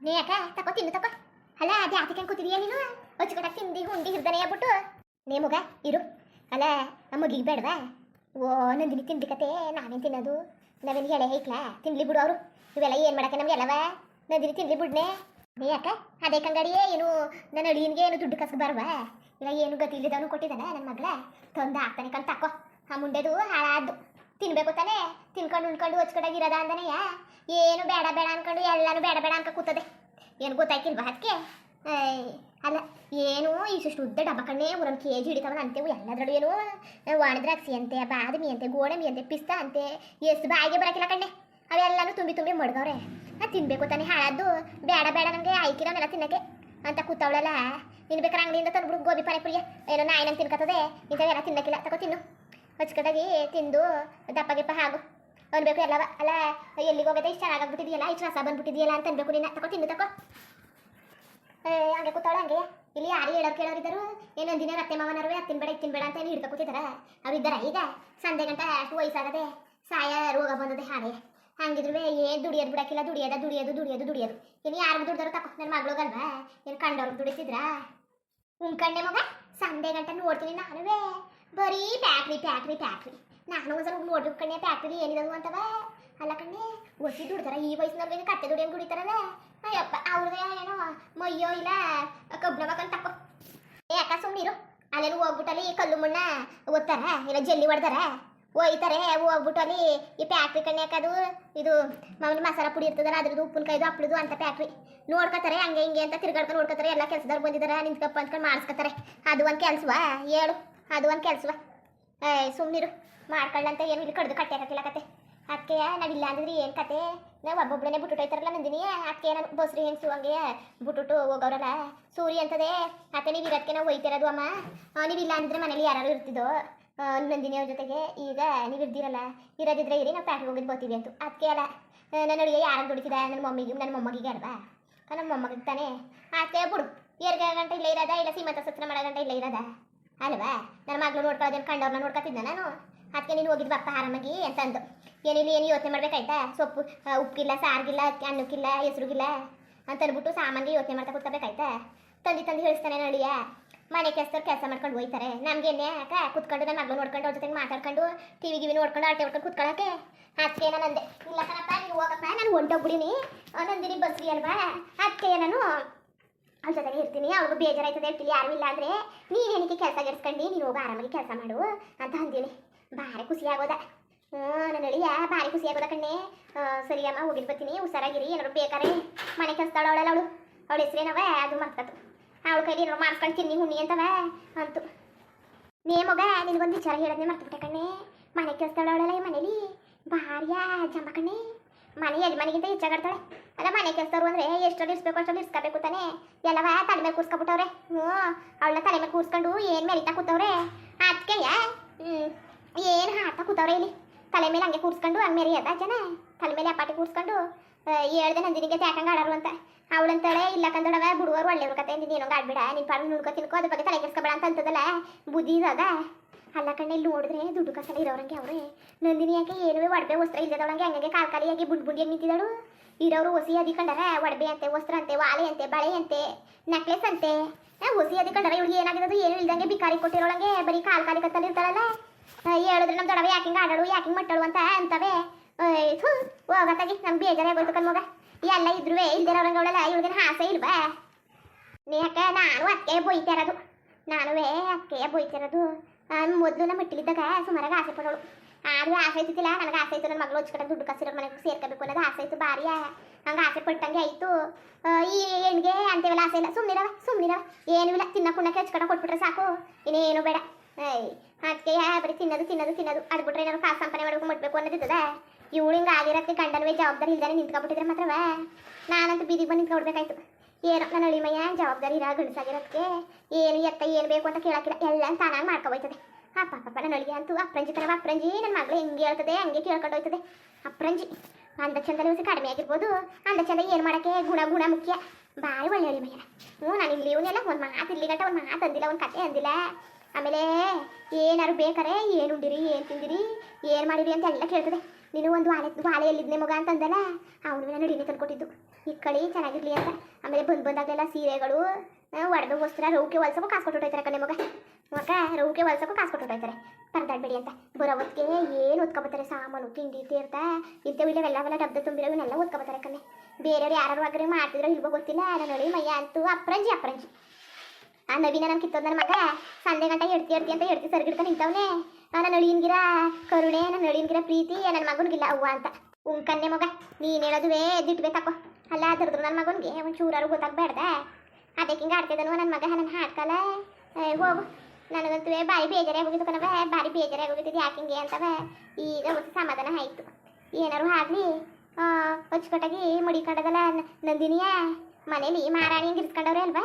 ನೀ ಯಾಕ ತಕೋ ತಿನ್ನು ತಕೋ ಅಲ್ಲ ಅದೇ ಆತಿಕೆ ಕೂತಿದೀಯ ನೀನು ಹೊಚ್ಕಟ ತಿಂದಿ ಹುಂಡಿ ಆಗ್ಬಿಟ್ಟು ನೀ ಮಗ ಇರು ಅಲ್ಲ ನಮ್ಮ ಮಗಿಗೆ ಬೇಡವಾ ಓ ನಂದಿನಿ ತಿಂಡಿ ಕತೆ ನಾವೇನು ತಿನ್ನೋದು ನಾವೇನು ಹೇಳೆ ಐಕ್ಲಾ ತಿನ್ಲಿ ಬಿಡು ಅವರು ಇವೆಲ್ಲ ಏನು ಮಾಡಕ್ಕೆ ನಮ್ಗೆ ಎಲ್ಲವ ನಂದಿನಿ ತಿನ್ಲಿ ಬಿಡ್ನೆ ನೀ ಯಾಕ ಅದೇ ಕಂಗಡಿಯೇ ಏನು ನನ್ನ ಅಳಿಯನ್ಗೆ ಏನು ದುಡ್ಡು ಕಸ್ಕ ಬರವಾ ಇಲ್ಲ ಏನು ಗತಿ ಇಲ್ಲದವನು ಕೊಟ್ಟಿದ್ದಾನೆ ನನ್ನ ಮಗಳ। ತಂದು ಆಗ್ತಾನೆ ಕಂತ ತಕೋ। ಆ ಮುಂಡೆದು ಹಾಳಾದ್ದು. ತಿನ್ಬೇಕು ತಾನೆ? ತಿನ್ಕೊಂಡು ಉಣ್ಕೊಂಡು ಹೊಚ್ಕಡಾಗಿರೋದ ಅಂದನೆಯ ಏನು ಬೇಡ ಬೇಡ ಅನ್ಕೊಂಡು ಎಲ್ಲಾನು ಬೇಡ ಬೇಡ ಅನ್ಕ ಕೂತದೆ. ಏನು ಗೊತ್ತಾಯ್ಕಿಲ್ವಾ ಅದಕ್ಕೆ ಅಲ್ಲ, ಏನು ಇಷ್ಟು ಉದ್ದ ಡಬ್ಬ ಕಣ್ಣೇ ಒಂದೊಂದು ಕೆ ಜಿ ಹಿಡಿತಾವನ ಅಂತೇವು ಎಲ್ಲದ್ರಲ್ಲೂ ಏನು ಒಣದ್ರಾಕ್ಷಿ ಅಂತೆ, ಬಾದಾಮಿ ಅಂತೆ, ಗೋಡಂಬಿ ಅಂತೆ, ಪಿಸ್ತಾ ಅಂತೆ, ಎಷ್ಟು ಬಾಯಿಗೆ ಬರಕಿಲ್ಲ ಕಣ್ಣೆ? ಅವೆಲ್ಲನೂ ತುಂಬಿ ತುಂಬಿ ಮಡ್ಗವ್ರೆ. ನಾ ತಿನ್ಬೇಕು ತಾನೆ ಹಾಳಾದ್ದು. ಬೇಡ ಬೇಡ ನನಗೆ ಆಯ್ಕಿರೋನೆಲ್ಲ ತಿನ್ನಕ್ಕೆ. ಅಂತ ಕೂತವಳಲ್ಲ, ನೀನು ಬೇಕಾದ್ರೆ ಅಂಗಡಿಯಿಂದ ತಂದ್ಬಿಡು ಗೋಬಿ ಪಾನಿಪುರಿಯ. ಏನೋ ನಾಯಿ ನಂಗೆ ತಿನ್ಕತ್ತದೆ ಇಂಥವೆಲ್ಲ ತಿನ್ನಕ್ಕಿಲ್ಲ ತಗೋ ತಿನ್ನು. ಹೊಚ್ಕಟಾಗಿ ತಿಂದು ದಪ್ಪ ಗಿಪ್ಪ ಹಾಗು. ಅನ್ಬೇಕು ಎಲ್ಲವ ಅಲ್ಲ ಎಲ್ಲಿಗೆ ಹೋಗದೆ ಇಷ್ಟು ಚೆನ್ನಾಗಾಗ್ಬಿಟ್ಟಿದೆಯಲ್ಲ ಇಷ್ಟು ರಸ ಬಂದ್ಬಿಟ್ಟಿದೆಯಲ್ಲ ಅಂತ ಅನ್ಬೇಕು ನಿನ್ನ. ತಗೋ ತಿಂದು ಏ, ಹಂಗೆ ಕೂತಾಳ ಹಂಗೆ. ಇಲ್ಲಿ ಯಾರು ಹೇಳೋರು ಕೇಳೋರಿದ್ದರು ಏನೊಂದು ದಿನ ಅತ್ತೆ ಮಾವನರು ಅತ್ತಿನ ಬೇಡ ಇತ್ತಿನ ಬೇಡ ಅಂತ ಏನು ಹಿಡ್ಕೊ ಕೂತಿದಾರ ಅವಿದ್ದಾರ ಈಗ? ಸಂಜೆ ಗಂಟ ಅಷ್ಟು ವಯಸ್ಸಾಗದೆ ಸಾಯ ರೋಗ ಬಂದದೆ ಹಾಗೆ. ಹಂಗಿದ್ರು ಏನು ದುಡಿಯೋದು ಬಿಡಕ್ಕಿಲ್ಲ ದುಡಿಯೋದ ದುಡಿಯೋದು ದುಡಿಯೋದು ದುಡಿಯೋದು. ಇನ್ನು ಯಾರು ದುಡ್ದಾರು ತಕೋ ನನ್ನ ಮಗ್ಳುಗಲ್ವಾ ಏನು ಕಂಡವ್ರಿಗೆ ದುಡಿತಿದ್ರಾ ಉಣ್ಕಂಡೆ ಮಗ ಸಂಜೆ ಗಂಟೆ ನೋಡ್ತೀನಿ ನಾನುವೇ. ಬರೀ ಪ್ಯಾಕ್ರಿ ಪ್ಯಾಕ್ರಿ ಪ್ಯಾಕ್ರಿ ನಾನು ಒಂದ್ಸಲ ನೋಡ್ರಿ ಕಣ್ಣೆ ಪ್ಯಾಕ್ರಿ ಏನಿರೋದು ಅಂತವ? ಅಲ್ಲ ಕಣ್ಣೆ, ಒಸಿ ದುಡ್ತಾರ ಈ ವಯಸ್ಸಿನವ್ರಿಗೆ ಕತ್ತೆ ದುಡಿಯಂಗೆ ದುಡಿತಾರಲ್ಲ? ಅಯ್ಯಪ್ಪ, ಅವ್ರದೇ ಏನೋ ಮಯ್ಯೋ ಇಲ್ಲ ಕಬ್ಬನ ಮಕ್ಕಳು ತಕೋ. ಏ, ಅಕ್ಕ ಸುಮ್ಮನಿರು ಅಲ್ಲೇನು ಹೋಗ್ಬಿಟ್ಟಲ್ಲಿ ಕಲ್ಲು ಮಣ್ಣ ಓದ್ತಾರ ಇಲ್ಲ ಜಲ್ಲಿ ಹೊಡ್ದಾರ? ಒಯ್ತಾರೆ ಹೋಗ್ಬಿಟ್ಟು ಅಲ್ಲಿ ಈ ಪ್ಯಾಕ್ರಿ ಕಣ್ಣೆ ಹಾಕೋದು ಇದು ಮಾಮೂಲಿ ಮಸಾಲ ಪುಡಿ ಇರ್ತದಲ್ಲ, ಅದ್ರದ್ದು ಕೈದು ಹಪ್ಳದು ಅಂತ ಪ್ಯಾಕ್ರಿ ನೋಡ್ಕೊತಾರೆ, ಹಂಗೆ ಹಿಂಗೆ ಅಂತ ತಿರ್ಗಾಡ್ಕೊಂಡು ನೋಡ್ಕೊತಾರೆ. ಎಲ್ಲ ಕೆಲಸದವ್ರು ಬಂದಿದ್ದಾರೆ ನಿಂತ್ಕಪ್ಪ ಅಂದ್ಕೊಂಡು ಮಾಡಿಸ್ಕೊತಾರೆ. ಅದು ಒಂದು ಕೆಲಸವಾ? ಹೇಳು. ಅದು ಒಂದು ಕೆಲಸವ ಏ ಸುಮ್ಮನಿರು ಮಾಡ್ಕೊಳ್ಳಂತ ಏನು ಇಲ್ಲಿ ಕಡ್ದು ಕಟ್ಟೆ ಕತೆ. ಅದಕ್ಕೆ ನಾವಿಲ್ಲ ಅಂದಿದ್ರಿ ಏನು ಕತೆ? ನಾವು ಒಬ್ಬೊಬ್ಬನೇ ಬಿಟ್ಟು ಹೋಯ್ತಾರಲ್ಲ ನಂದಿನಿ. ಅದಕ್ಕೆ ನಾನು ಬಸ್ರಿ ಹೆಂಗೆ ಹಂಗೆ ಬಿಟ್ಬಿಟ್ಟು ಹೋಗೋರಲ್ಲ ಸೂರಿ ಅಂತದೆ. ಅತ್ತೆ ನೀವು ಇರೋದಕ್ಕೆ ನಾವು ಹೋಯ್ತಿರೋದು ಅಮ್ಮ. ನೀವಿಲ್ಲ ಅಂದಿದ್ರೆ ಮನೇಲಿ ಯಾರು ಇರ್ತಿದ್ದೋ? ನಂದಿನಿ ಅವ್ರ ಜೊತೆಗೆ. ಈಗ ನೀವು ಇರ್ದಿರಲ್ಲ. ಇರೋದಿದ್ರೆ ಇರಿ, ನಾವು ಪ್ಯಾಟ್ಗೆ ಹೋಗಿದ್ದು ಬರ್ತೀವಿ ಅಂತ. ಅದಕ್ಕೆ ಅಲ್ಲ ನನ್ನ ಅಡುಗೆ ಯಾರು ದುಡಿತಿದ ನನ್ನ ಮಮ್ಮಿಗೆ ನನ್ನ ಮೊಮ್ಮಗಿಗೆ ಅಲ್ವಾ? ನಮ್ಮ ಮೊಮ್ಮಗಿಗೆ ತಾನೇ. ಅದಕ್ಕೆ ಬಿಡು. ಎರಡು ಗಂಟೆ ಇಲ್ಲೇ ಇರೋದ? ಇಲ್ಲ ಸೀಮಂತ ಸತ್ರ ಮಾಡೋ ಗಂಟೆ ಇಲ್ಲೇ ಇರೋದ? ಅಲ್ವಾ? ನನ್ನ ಮಗಳು ನೋಡ್ಕೊಳ್ಳೋದೇನು ಕಂಡವ್ರನ್ನ ನೋಡ್ಕೊತಿದ್ದೆ ನಾನು. ಅದಕ್ಕೆ ನೀನು ಹೋಗಿದ್ದು ಬಪ್ಪ ಆರಾಮಾಗಿ ಅಂತಂದು ಏನಿಲ್ಲ, ಏನು ಯೋಚನೆ ಮಾಡ್ಬೇಕಾಯ್ತಾ? ಸೊಪ್ಪು ಉಪ್ಪಿಲ್ಲ ಸಾರ್ಗಿಲ್ಲ, ಅನ್ನಕ್ಕಿಲ್ಲ, ಹೆಸರುಗಿಲ್ಲ ಅಂತ ಅಂದ್ಬಿಟ್ಟು ಯೋಚನೆ ಮಾಡ್ತಾ ಕೂತ್ಕೋಬೇಕಾಯ್ತಾ? ತಂದಿ ತಂದು ಹೇಳಿಸ್ತಾನೆ ನಡಿಯ ಮನೆ ಕೆಲಸದವ್ರು ಕೆಲಸ ಮಾಡ್ಕೊಂಡು ಹೋಯ್ತಾರೆ. ನಮ್ಗೇನೆ ಅಕ್ಕ? ಕುತ್ಕೊಂಡು ನನ್ನ ಮಗಳು ನೋಡ್ಕೊಂಡು ಅವ್ರ ಜೊತೆಗೆ ಮಾತಾಡ್ಕೊಂಡು ಟಿವಿ ಗಿವಿ ನೋಡ್ಕೊಂಡು ಆಟೆ ಹೊಡ್ಕೊಂಡು ಕುತ್ಕೊಳ್ಳೋಕೆ ಅದಕ್ಕೆ ನಾನು ಅಂದೆ, ಇಲ್ಲ ಕಣಪ್ಪ ನೀವು ಹೋಗಪ್ಪ, ನಾನು ಹೊಂಟೋಗ್ಬಿಡಿನಿ. ನಂದಿನಿ ಬಸ್ಲಿ ಅಲ್ವಾ? ಅದಕ್ಕೆ ನಾನು ಅವ್ರ ಜೊತೆಗೆ ಇರ್ತೀನಿ, ಅವ್ರಿಗೂ ಬೇಜಾರಾಯ್ತದೆ ಹೇಳ್ತೀನಿ ಯಾರು ಇಲ್ಲ ಅಂದರೆ ನೀನೇನಕ್ಕೆ ಕೆಲಸ ಗೆಡ್ಸ್ಕೊಂಡು ನೀನು ಹೋಗಿ ಆರಾಮಾಗಿ ಕೆಲಸ ಮಾಡು ಅಂತ ಅಂದೀನಿ. ಭಾರಿ ಖುಷಿ ಆಗೋದ. ಹ್ಞೂ ನನ್ನ ಅಳಿಯ ಭಾರಿ ಖುಷಿ ಆಗೋದ ಕಣ್ಣೆ. ಸರಿ ಅಮ್ಮ ಹೋಗಿದ್ ಬರ್ತೀನಿ, ಹುಷಾರಾಗಿರಿ, ಏನಾದ್ರು ಬೇಕಾರೆ ಮನೆ ಕೆಲಸದಾಳ ಅವಳಲ್ಲ ಅವಳು. ಅವಳ ಹೆಸ್ರೇನವ? ಅದು ಮರ್ತತು. ಅವಳ ಕೈಲಿ ಏನಾರು ಮಾಡ್ಕೊಂಡು ತಿನ್ನಿ, ಹುಣ್ಣಿ ಅಂತವ? ಅಂತು. ನೀ ಮಗ, ನಿನಗೊಂದು ವಿಚಾರ ಹೇಳೋದನ್ನೇ ಮರ್ತಬಿಟ್ಟೆ ಕಣ್ಣೆ. ಮನೆ ಕೆಲಸದಾಳ ಅವಳಲ್ಲ ಈ ಮನೇಲಿ? ಭಾರಿಯ, ಜಂಬ ಕಣ್ಣೆ. ಮನೆ ಯಜಮಾನಿಗಿಂತ ಹೆಚ್ಚಾಗಾಡ್ತಾಳೆ. ಅಲ್ಲ ಮನೆ ಕೆಲಸದವ್ರು ಅಂದ್ರೆ ಎಷ್ಟರಲ್ಲಿ ಇರಿಸ್ಬೇಕು ಅಷ್ಟರಲ್ಲಿ ಇರ್ಸ್ಕೋಬೇಕು ತಾನೆ. ಎಲ್ಲವ ತಲೆ ಮೇಲೆ ಕೂರ್ಸ್ಕೊಬಿಟ್ಟವ್ರೆ. ಹ್ಞೂ, ಅವಳನ್ನ ತಲೆ ಮೇಲೆ ಕೂರ್ಸ್ಕೊಂಡು ಏನು ಮೆರಿತಾ ಕೂತವ್ರೆ. ಅದಕ್ಕೆ ಏನು ಹಾಡ್ತಾ ಕೂತವ್ರೆ ಇಲ್ಲಿ. ತಲೆ ಮೇಲೆ ಹಂಗೆ ಕೂರ್ಸ್ಕೊಂಡು ಹಂಗೆ ಮೆರಿಯದ ಜನ. ತಲೆ ಮೇಲೆ ಅಪಾಟಿ ಕೂರ್ಸ್ಕೊಂಡು ಹೇಳ್ದೆ ನಂದಿನಿಗೆ ತ್ಯಾಕಂಗೆ ಆಡೋರು ಅಂತ. ಅವಳಂತಾಳೆ, ಇಲ್ಲ ಕಂದಡವ ಬಿಡುವರು ಒಳ್ಳೆಯವ್ರ ಕತೆ. ನೀನು ಆಡ್ಬೇಡ. ನಿನ್ ಪಾಡು ನುಡ್ಕೊ ತಿನ್ಕೋ. ಅದ್ರ ಬಗ್ಗೆ ತಲೆ ಕೆಡ್ಸ್ಕೊಬೇಡ ಅಂತ ಅಂತದಲ್ಲ. ಬುದ್ಧಿ ಇರೋದ ಅಲ್ಲ ಕಣ್ಣೆ ಇಲ್ಲಿ ನೋಡಿದ್ರೆ ದುಡ್ಡು ಕಸಲ ಇರೋರಂಗೆ ಅವ್ರೆ. ನಂದಿನಿ ಯಾಕೆ ಏನೂ ಒಡಬೆ ವಸ್ತ್ರ ಇಲ್ಲದವಳಂಗೆ ಹಂಗೆ ಕಾಲ್ ಕಾಲಿಯಾಗಿ ಬುಂಡ್ ಬುಂಡಿಯಾಗಿ ನಿಂತಿದ್ದಳು. ಇರೋರು ಹೊಸಿ ಅದಿಕೊಂಡಾರ ಒಡಬೆ ಅಂತೆ, ವಸ್ತ್ರ ಅಂತೆ, ವಾಲೆ ಅಂತೆ, ಬಳೆ ಅಂತೆ ನೆಕ್ಲೆಸ್ ಅಂತೆ. ಹೊಸಿ ಅದಿಕೊಂಡಾರ ಇವಳಿಗೆ ಏನಾಗಿರೋದು ಏನು ಇಲ್ದಂಗೆ ಬಿಕಾರಿ ಕೊಟ್ಟಿರೋಳಂಗೆ ಬರೀ ಕಾಲ್ ಕಾಲಿ ಕತ್ತಲ್ಲಿ ಇರ್ತಾಳಲ್ಲ ಹೇಳಿದ್ರೆ ನಮ್ಮ ದೊಡವೆ ಯಾಕಿಂಗ್ ಆಡಳು, ಯಾಕಿಂಗ್ ಮಟ್ಟಳು ಅಂತ ಅಂತವೆ. ಹೋಗತ್ತಾಗಿ ನಮ್ಗೆ ಬೇಜಾರಾಗೋಯ್ತು ಕಣ್ಮಗ ಎಲ್ಲ ಇದ್ರು ಇಲ್ದಿರೋರಂಗೆ ಅವಳಲ್ಲ ಇವಳಿಗೆ ಹಾಸೆ ಇಲ್ವಾ? ಯಾಕೆ, ನಾನು ಅಕ್ಕೆ ಬೊಯ್ತಿರೋದು. ನಾನುವೇ ಅಕ್ಕೆ ಬೊಯ್ತಿರೋದು. ಮೊದಲು ನಮ್ಮ ಮಟ್ಟಿಲಿದ್ದಾಗ ಸುಮಾರಾಗ ಆಸೆ ಪಡೋಳು. ಆದ್ರೂ ಆಸೆ ಐತಿಲ್ಲ ನನಗೆ ಆಸೆ ಆಯ್ತು ನನ್ನ ಮಗಳು ಹೊಚ್ಕಡೆ ದುಡ್ಡು ಕಸಿರೋ ಮನೆಗೆ ಸೇರ್ಕೋಬೇಕು ಅನ್ನೋದು ಆಸೆ ಆಯ್ತು, ಭಾರಿ ಹಂಗೆ ಆಸೆ ಪಟ್ಟಂಗೆ ಆಯಿತು. ಈ ಹೆಣ್ಗೆ ಅಂತೇವೆಲ್ಲ ಆಸೆ ಇಲ್ಲ. ಸುಮ್ಮನಿರವ ಸುಮ್ಮನಿರವ ಏನೂ ಇಲ್ಲ, ತಿನ್ನ ಕುಣ್ಣಕ್ಕೆ ಹಚ್ಕಡೆ ಕೊಟ್ಬಿಟ್ರೆ ಸಾಕು. ಇನ್ನೇನು ಬೇಡ. ಏಯ್ ಅದಕ್ಕೆ ಬರೀ ತಿನ್ನೋದು ತಿನ್ನೋದು ತಿನ್ನೋದು. ಅದು ಬಿಟ್ರೆ ಏನಾದ್ರು ಕಾಸು ಸಂಪಾದನೆ ಮಾಡಬೇಕು, ಮುಟ್ಬೇಕು ಅನ್ನೋದಿದ್ದದೆ ಇವಳು ಹಿಂಗೆ ಆಗಿರೋಕ್ಕೆ ಗಂಡನವೇ ಜವಾಬ್ದಾರಿ ಇಲ್ದಾನೆ ನಿಂತ್ಕೊಬಿಟ್ಟಿದ್ರೆ ಮಾತ್ರವ? ನಾನಂತೂ ಬೀದಿಗೆ ಬಂದು ನಿಂತ್ಕೊಡ್ಬೇಕಾಯ್ತು ಏನೋ ನನ್ನ ಅಳಿಮಯ್ಯ ಜವಾಬ್ದಾರಿ ಇರ ಗಂಡಸಾಗಿರೋದಕ್ಕೆ ಏನು ಎತ್ತ ಏನು ಬೇಕು ಅಂತ ಕೇಳಕ್ಕಿಲ್ಲ ಎಲ್ಲ ತಾನಾಗಿ ಮಾಡ್ಕೊಬೋಯ್ತದೆ ಅಪ್ಪ ಪಾಪ ನನ್ನ ಅಳಿಗೆ ಅಂತೂ ಅಪ್ರಂಜಿ ತನವ ಅಪ್ರಂಜಿ. ನನ್ನ ಮಗಳು ಹೆಂಗೆ ಹೇಳ್ತದೆ, ಹಂಗೆ ಕೇಳ್ಕೊಂಡು ಹೋಯ್ತದೆ. ಅಪ್ರಂಜಿ. ಅಂದ ಚಂದ ದಿವಸ ಕಡಿಮೆ ಆಗಿರ್ಬೋದು. ಅಂದ ಚಂದ ಏನು ಮಾಡೋಕ್ಕೆ? ಗುಣ ಗುಣ ಮುಖ್ಯ. ಭಾರಿ ಒಳ್ಳೆ ಅಳಿಮಯ್ಯ ಹ್ಞೂ, ನಾನು ಇಲ್ಲಿ ಇವನ್ನೆಲ್ಲ ಒಂದು ಮಾತು ಇಲ್ಲಿ ಗಂಟ, ಒಂದು ಮಾತು ಅಂದಿಲ್ಲ, ಒಂದು ಕತೆ ಅಂದಿಲ್ಲ. ಆಮೇಲೆ ಏನಾರು ಬೇಕಾರೆ, ಏನು ಉಂಡಿರಿ, ಏನು ತಿಂದಿರಿ, ಏನು ಮಾಡಿರಿ ಅಂತ ಎಲ್ಲ ಕೇಳ್ತದೆ. ನೀನು ಒಂದು ವಾಲೆ ವಾಲೆ ಎಲ್ಲಿದ್ನೆ ಮಗ ಅಂತಂದಲ್ಲ, ಅವನು ನಾನು ತಂದ್ಕೊಟ್ಟಿದ್ದು. ಈ ಕಡೆ ಚೆನ್ನಾಗಿರ್ಲಿ ಅಂತ. ಆಮೇಲೆ ಬಂದು ಬಂದಾಗೆಲ್ಲ ಸೀರೆಗಳು ಒಡೆದು ವಸ್ತ್ರ ರೌಕೆ ಹೊಲ್ಸಕ್ಕೂ ಕಾಸು ಕೊಟ್ಟು ಕಣೆ ಮಗ. ಮಗ ರೌಕೆ ಹೊಲ್ಸಕ್ಕೂ ಕಾಸು ಕೊಟ್ಟು ಹೊಟ್ಟೈತಾರೆ ಪರದಾಡ್ಬೇಡಿ ಅಂತ. ಬರೋ ಹೊತ್ತಿಗೆ ಏನು ಓದ್ಕೊಬತ್ತಾರೆ ಸಾಮಾನು, ತಿಂಡಿ ತೀರ್ಥ ಎಲ್ಲ ಇಲ್ಲವೆಲ್ಲವೆಲ್ಲ ಡಬ್ಬ ತುಂಬಿರೋ ಇವನ್ನೆಲ್ಲ ಓದ್ಕೊಬತ್ತಾರೆ ಕಣೆ. ಬೇರೆಯವ್ರು ಯಾರು ಆಗ್ರೆ ಮಾಡ್ತಿದ್ರೋ ಇಲ್ವೋ ಗೊತ್ತಿಲ್ಲ. ನಾನು ನೋಡಿ ಮಯ್ಯ ಅಂತೂ ಅಪ್ರಂಜಿ ಅಪ್ರಂಜಿ. ಆ ನವೀನ ನನ್ನ ಕಿತ್ತೋದ್ ನನ್ನ ಮಗ ಸಂಡೆ ಗಂಟೆ ಎಡ್ತಿ ಎಡ್ತಿ ಅಂತ ಎಡ್ತಿ ಸರ್ಗಿಡ್ತಾ ನಿಂತವನೆ. ನನ್ನ ನಳಿನ್ಗಿರ ಕರುಣೆ, ನನ್ನ ನಳಿನ್ಗಿರ ಪ್ರೀತಿ, ನನ್ನ ಮಗನಿಗಿಲ್ಲ ಅವ್ವ ಅಂತ. ಉಂಕನ್ನೆ ಮಗ, ನೀನು ಹೇಳೋದುವೇ ದಿಟ್ಬೇಕಪ್ಪ ಅಲ್ಲ ಅದ್ರದ್ದು ನನ್ನ ಮಗನಿಗೆ ಒಂದು ಚೂರಾರು ಗೊತ್ತಾಗ್ಬೇಡ್ದ ಅದಕ್ಕೆ ಹಿಂಗೆ ಆಡ್ತಿದ್ದನು ನನ್ನ ಮಗ ನನ್ನ ಹಾಡ್ಕಲ್ಲ ಹೋಗು ನನಗಂತೂ ಬಾರಿ ಬೇಜಾರೇ ಹೋಗಿದ್ದು ಕಣವ ಬಾರಿ ಬೇಜಾರೇ ಹೋಗಿದ್ದು ಯಾಕೆ ಅಂತವ ಈಗ ಒಂದು ಸಮಾಧಾನ ಆಯಿತು. ಏನಾರು ಆಗಲಿ? ಅಚ್ಚುಕಟ್ಟಾಗಿ ಮಡಿಕೊಂಡದಲ್ಲ ನಂದಿನಿಯ. ಮನೇಲಿ ಮಾರಾಣಿ ಹಿಂಗೆ ಇರ್ಸ್ಕೊಂಡವ್ರೆ ಅಲ್ವಾ?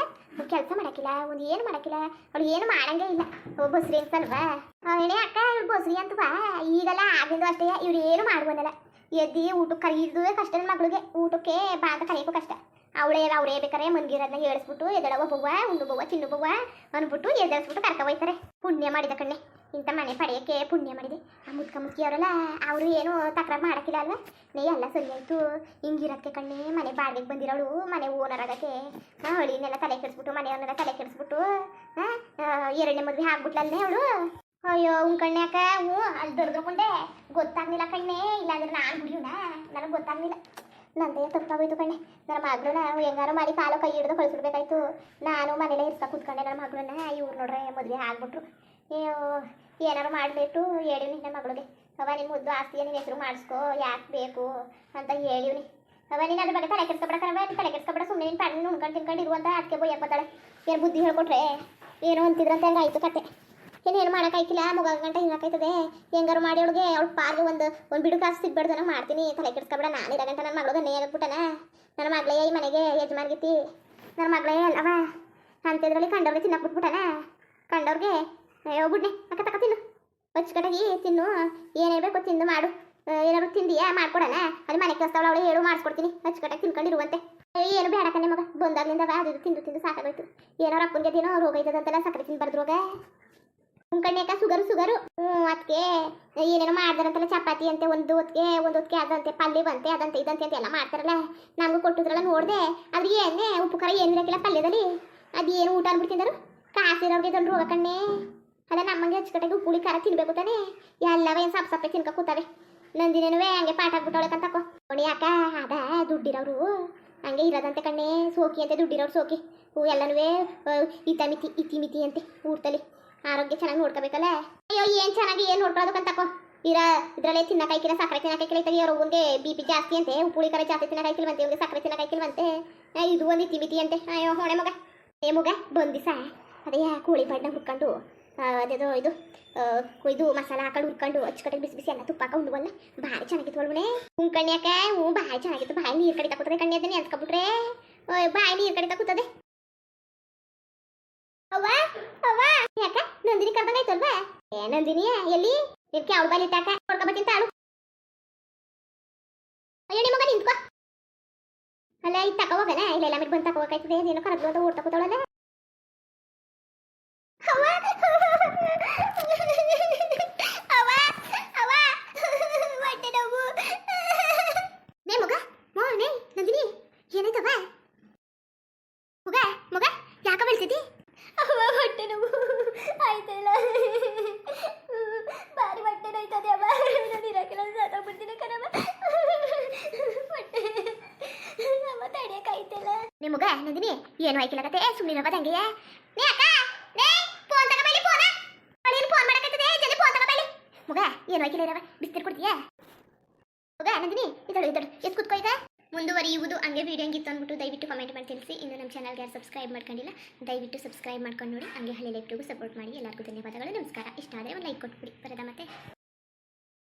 ಕೆಲಸ ಮಾಡಕ್ಕಿಲ್ಲ ಒಂದು ಏನು ಮಾಡಕ್ಕಿಲ್ಲ ಅವಳು ಏನು ಮಾಡಂಗೇ ಇಲ್ಲ. ಬಸ್ರಿ ಅನ್ಸಲ್ವಾ ಏನೇ ಅಕ್ಕ ಇವ್ಳು ಬಸ್ರಿ ಅಂತವಾ? ಈಗೆಲ್ಲ ಆಗಿದ್ದು ಅಷ್ಟೇ, ಇವ್ರು ಏನು ಮಾಡುವನಲ್ಲ ಎದ್ದಿ ಊಟಕ್ಕೆ ಕರೀದು ಕಷ್ಟ ನನ್ನ ಮಗಳಿಗೆ. ಊಟಕ್ಕೆ ಬಾ ಅಂತ ಕರೆಯೋಕ್ಕೂ ಕಷ್ಟ. ಅವಳೇ ಅವರೇ ಬೇಕಾರೆ ಮನ್ಗಿರೋದನ್ನ ಹೇಳಿಸ್ಬಿಟ್ಟು ಎದಳವ ಬವ್ವ ಉಂಡು ಬವ್ವ ಚಿನ್ನು ಬವ್ವ ಅಂದ್ಬಿಟ್ಟು ಎದಳಿಸ್ಬಿಟ್ಟು ಕರ್ಕ ಹೋಯ್ತಾರೆ. ಪುಣ್ಯ ಮಾಡಿದ ಕಣ್ಣೆ. ಇಂಥ ಮನೆ ಪಡೆಯೋಕ್ಕೆ ಪುಣ್ಯ ಮಾಡಿದೆ. ಆ ಮುದ್ಕ ಮುದ್ಕಿ ಅವರು ಏನು ತಕರಾರು ಮಾಡಕ್ಕಿಲ್ಲ ಅಲ್ವಾ? ನೇ ಎಲ್ಲ ಸರಿ ಆಯ್ತು. ಹಿಂಗಿರೋದಕ್ಕೆ ಕಣ್ಣೆ, ಮನೆ ಬಾಡಿಗೆ ಬಂದಿರೋಳು, ಮನೆ ಓನರ್ ಆಗಕ್ಕೆ. ಅವಳಿನೆಲ್ಲ ತಲೆ ಕೆಡಿಸ್ಬಿಟ್ಟು ಮನೆಯವ್ರನ್ನೆಲ್ಲ ತಲೆ ಕೆಡಿಸ್ಬಿಟ್ಟು ಎರಡನೇ ಮದುವೆ ಆಗ್ಬಿಟ್ಲಲ್ಲೇ ಅವಳು? ಅಯ್ಯೋ ಉನ್ ಕಣ್ಣೆ ಅಕ್ಕ, ಹ್ಞೂ, ಅಲ್ಲಿ ದೊಡ್ಕೊಂಡೆ ಗೊತ್ತಾಗ್ಲಿಲ್ಲ ಕಣ್ಣೆ, ಇಲ್ಲಾಂದ್ರೆ ನಾನು ಬಿಡಿಯೋಣ ನನಗೆ ಗೊತ್ತಾಗ್ಲಿಲ್ಲ. ನಂದೇ ತಪ್ಪಾಗೋಯ್ತು ಕಣ್ಣೆ. ನನ್ನ ಮಗಳನ್ನ ಹೆಂಗಾರು ಮಾಡಿ ಕಾಲು ಕೈ ಹಿಡಿದು ಕಳಿಸ್ಬಿಡ್ಬೇಕಾಯ್ತು. ನಾನು ಮನೇಲೇ ಇರ್ತಾ ಕೂತ್ಕೊಂಡೆ ನನ್ನ ಮಗಳನ್ನ. ಇವ್ರು ನೋಡ್ರೆ ಮದುವೆ ಆಗ್ಬಿಟ್ರು. ಅಯ್ಯೋ ಏನಾರು ಮಾಡಿಬಿಟ್ಟು ಹೇಳಿವ್ನಿ ನನ್ನ ಮಗಳಿಗೆ. ಅವ ನಿನ್ನ ಮುದ್ದು ಆಸ್ತಿಯ ನಿನ್ನ ಹೆಸರು ಮಾಡಿಸ್ಕೋ, ಯಾಕೆ ಬೇಕು ಅಂತ ಹೇಳಿವ್ನಿ ಅವ ನೀನು ಅದ್ರ ಬಗ್ಗೆ ತಲೆ ಕೆಡ್ಸ್ಕೊಬೇಡ ಕಣವ ನೀನು ತಲೆ ಕೆಡ್ಸ್ಕೊಬಿಡ ಸುಮ್ಮನೆ ನೀನು ಪಣ್ಣ ಉಣ್ಕೊಂಡು ತಿನ್ಕೊಂಡು ಇರುವಂತ ಅದಕ್ಕೆ ಬೋಯಕ್ಕೆ ಬತ್ತಾಳೆ ಏನು ಬುದ್ಧಿ ಹೇಳ್ಕೊಟ್ರೆ? ಏನೋ ಅಂತಿದ್ರಂತ ಅಂತ ಆಯ್ತು ಕತೆ. ಇನ್ನೇನು ಮಾಡೋಕ್ಕಾಯ್ಕಿಲ್ಲ ಮುಗ ಗಂಟೆ ಹಿಂಗಾಕೈತದೆ ಹೆಂಗಾರು ಮಾಡಿ ಅವಳಿಗೆ, ಅವ್ಳು ಪಾರ್ಗೆ ಒಂದು ಒಂದು ಬಿಡು ಕಾಸು ಸಿಗ್ಬಾರ್ದು ಮಾಡ್ತೀನಿ, ತಲೆ ಕೆಡ್ಸ್ಕೊಬಿಡ, ನಾನು ಇರೋ ಗಂಟೆ ನನ್ನ ಮಗಳಿಗೆ ನೇರ್ಬಿಟ್ಟನ ನನ್ನ ಮಗಳೇ ಈ ಮನೆಗೆ ಯಜಮಾನ್ಗಿತಿ ನನ್ನ ಮಗಳೇ ಅಲ್ಲವ. ಅಂತಿದ್ರಲ್ಲಿ ಕಂಡವ್ರಿಗೆ ತಿನ್ನಕ್ಕೆ ಬಿಟ್ಬಿಟ್ಟನ. ಕಂಡವ್ರಿಗೆ ಅಯ್ಯೋ, ಬಿಡ್ನೆ, ಅಕ್ಕ ತಕ ತಿನ್ನು. ಅಚ್ಚುಕಟ್ಟಾಗಿ ತಿನ್ನು. ಏನೇ ಬೇಕು ತಿಂದು ಮಾಡು. ಏನಾದ್ರು ತಿಂದಿಯಾ ಮಾಡ್ಕೊಡಣ ಅದು ಮನೆ ಕೆಲಸದವಳು ಅವಳು ಹೇಳು, ಮಾಡಿಸ್ಕೊಡ್ತೀನಿ. ಅಚ್ಚುಕಟ್ಟಾಗಿ ತಿನ್ಕೊಂಡಿರುವಂತೆ. ಏನು ಬೇಡ ಕಣ್ಣೆ ಮಗ ಬಂದಾಗ್ಲಿಂದ ಅದು ತಿಂದು ತಿಂದು ಸಾಕಾಗೋಯ್ತು. ಏನೋ ಅಪ್ಪನಿಗೆ ಅದೇನೋ ರೋಗ ಇದ್ದದಂತೆಲ್ಲ ಸಕ್ಕರೆ ತಿನ್ಬಾರ್ದು ರೋಗ. ಉಂಕಣ್ಣೆಕ ಸುಗರು ಸುಗರು. ಹ್ಞೂ ಅದಕ್ಕೆ ಏನೇನೋ ಮಾಡ್ದಾರಂತೆಲ್ಲ, ಚಪಾತಿ ಅಂತೆ, ಒಂದು ಹೊತ್ತಿಗೆ ಒಂದು ಹೊತ್ತಿಗೆ ಅದಂತೆ ಪಲ್ಯ ಬಂತೆ ಅದಂತೆ, ಇದಂತೆ ಅಂತ ಎಲ್ಲ ಮಾಡ್ತಾರಲ್ಲ. ನಮಗೂ ಕೊಟ್ಟಿದ್ರಲ್ಲ ನೋಡಿದೆ. ಅದ್ರ ಏನೇ, ಉಪ್ಪು ಖಾರ ಏನು ಇರಕ್ಕಿಲ್ಲ ಪಲ್ಯದಲ್ಲಿ. ಅದು ಏನು ಊಟ ಅಂದ್ಬಿಡ್ತಿದ್ರು ಕಾಸಿರೋರ್ಗೆ ಇದನ್ನು ರೋಗ ಕಣ್ಣೆ. ಅಲ್ಲ ನಮ್ಮಂಗೆ ಅಚ್ಚುಕಟ್ಟಾಗಿ ಉಪ್ಪುಳಿ ಖಾರ ತಿನ್ಬೇಕು ತಾನೆ? ಎಲ್ಲವೇ ಸಪ್ ಸಪ್ಪೆ ತಿನ್ಕ ಕೂತಾವೆ? ನಂದಿನೇನುವೆ ಹಂಗೆ ಪಾಠ ಆಗ್ಬಿಟ್ಟವಳೆ ಕಂತಕೋ ನೋಡಿ ಯಾಕ ಅದ ದುಡ್ಡಿರೋರು. ಹಂಗೆ ಇರೋದಂತೆ ಕಣ್ಣೆ, ಸೋಕಿ ಅಂತೆ ದುಡ್ಡಿರೋರು ಸೋಕಿ. ಹೂ ಎಲ್ಲನೂ ಇತಮಿತಿ ಇತಿಮಿತಿ ಅಂತೆ ಊರ್ತಲಿ ಆರೋಗ್ಯ ಚೆನ್ನಾಗಿ ನೋಡ್ಕೋಬೇಕಲ್ಲ? ಅಯ್ಯೋ, ಏನು ಚೆನ್ನಾಗಿ, ಏನು ನೋಡ್ಕೊಳ್ಳೋದಕ್ಕಂತಕೋ ಇರ, ಇದ್ರಲ್ಲೇ ತಿನ್ನಕಾಯ್ಕಿಲ್ಲ ಸಕ್ಕರೆ ತಿನ್ನಕಾಯ್ಕಿಲ್ಲ ಇತ್ತಾಗ ಅವ್ರಿಗೆ ಬಿ ಪಿ ಜಾಸ್ತಿ ಅಂತೆ. ಉಪ್ಪುಳಿ ಕರೆ ಜಾಸ್ತಿ ತಿನ್ನಕಾಯ್ಕಿಲ್ವಂತೆ ಇವ್ರಿಗೆ ಸಕ್ಕರೆ ತಿನ್ನಕಾಯ್ಕಿಲ್ವಂತೆ ಇದು ಒಂದು ಇತಿಮಿತಿ ಅಂತೆ. ಅಯ್ಯೋ, ಹೊಣೆ ಮಗ. ಏ, ಮಗ, ಬಂದಿಸ. ಅದೇ ಕೋಳಿ ಬಣ್ಣ ಹುಡ್ಕೊಂಡು ಅದೇದೋ ಇದು ಇದು ಮಸಾಲ ಹಾಕೊಂಡು ಹುರ್ಕೊಂಡು ಅಚ್ಚುಕಟ್ಟಾಗಿ ಬಿಸಿ ಬಿಸಿ ಎಲ್ಲ ತುಪ್ಪ ಹಾಕೊಂಡು ಉಂಡುವಲ್ಲ ಭಾರಿ ಚೆನ್ನಾಗಿತ್ತು ಒಳಗಡೆ ಹ್ಞೂ ಕಣ್ಯಾಕ ಹ್ಞೂ ಭಾರಿ ಚೆನ್ನಾಗಿತ್ತು. ಬಾಯಿ ನೀರು ಕಡಿತಾ ಕೂತದೆ ಕಣ್ಣಿ ಅದನ್ನೇ ಅನ್ಸ್ಕೊಬಿಟ್ರೆ ಬಾಯಿ ನೀರು ಕಡಿತಾ ಕೂತದೆ. ಅವ್ವ ಅವ್ವ. ಯಾಕ, ನಂದಿನಿ ಕರ್ದಂಗಾಯ್ತಲ್ವಾ ಏ, ನಂದಿನಿ, ಎಲ್ಲಿ? ನಿನ್ಕೆ ಅವ್ಳ ಬಲ್ಲಿ ತಾಕ ಹೊಡ್ಕೊಬತ್ತೀನಿ ತಾಳು ಅಯ್ಯೋ ನಿಮ್ಮ ಮಗ ನಿಂತ್ಕೋ. ಅಲ್ಲ, ಇದು ತಕ ಹೋಗಲ್ಲ ಇಲ್ಲ ಎಲ್ಲ ಬಂದು ತಕ ಹೋಗಾಯ್ತದೆ ಏನೋ ಕರೆದ್ಲು ಅಂತ ಓಡ್ತಾ ಕೂತಾಳಲ್ಲ ಅವ್ವ ಹೊಟ್ಟೆ ನೋವು ನೇ ಮಗ ಮೋನೆ ನಂದಿನಿ ಏನಾಯ್ತವ ಮಗ ಮಗ ಯಾಕ ಬೆಳ್ಸಿದ್ದಿ ಅವ್ವ ಹೊಟ್ಟೆ ನೋವು ಆಯ್ತಲ್ಲ ಬಾರಿ ಹೊಟ್ಟೆ ನೋಯ್ತದೆ ಅವ್ವ ನಾನು ಇರಕ್ಕಿಲ್ಲ ಸತ್ತೋಗ್ಬಿಡ್ತೀನಿ ಕಣವ ಹೊಟ್ಟೆ ಅಮ್ಮ ತಡಿಯಕ್ಕಾಯ್ತಲ್ಲ ನಿಮಗ ನಂದಿನಿ ಏನು ಆಯ್ಕಿಲ್ಲ ಕತೆ ಸುಮ್ಮನೆ ತಂಗಿಯ ನೇ ಅಕ್ಕ ನೇ ಫೋನ್ ತಗ ಬೈಲಿ ಫೋನ್ ಅವಳೇನು ಫೋನ್ ಮಾಡಕತ್ತಿದೆ ಜಲ್ದಿ ಫೋನ್ ತಗೋಬೇಲಿ ಮಗ ಏನು ಆಯ್ಕಿಲ್ಲ ಇರವ ಬಿಸ್ತಿರ್ ಕೊಡ್ತೀಯ ಮಗ ನಂದಿನಿ ಇದಳು ಇದಳು ಎಷ್ಟು ಕುತ್ಕೋ ಮುಂದುವರಿಯುವುದು ಹಂಗೆ ವಿಡಿಯೋ ಹಂಗಿತ್ತು ಅಂದ್ಬಿಟ್ಟು ದಯವಿಟ್ಟು ಕಮೆಂಟ್ ಮಾಡಿ ತಿಳಿಸಿ ಇನ್ನು ನಮ್ಮ ಚಾನಲ್ಗೆ ಯಾರು ಸಬ್ಸ್ಕ್ರೈಬ್ ಮಾಡ್ಕೊಂಡಿಲ್ಲ ದಯವಿಟ್ಟು ಸಬ್ಸ್ಕ್ರೈಬ್ ಮಾಡ್ಕೊಂಡು ನೋಡಿ ಹಂಗೆ ಹಳೆ ಲೈಫ್ಗೂ ಸಪೋರ್ಟ್ ಮಾಡಿ ಎಲ್ಲರಿಗೂ ಧನ್ಯವಾದಗಳು ನಮಸ್ಕಾರ ಇಷ್ಟ ಆದರೆ ಒಂದು ಲೈಕ್ ಕೊಟ್ಬಿಡಿ ಬರೋದ ಮತ್ತೆ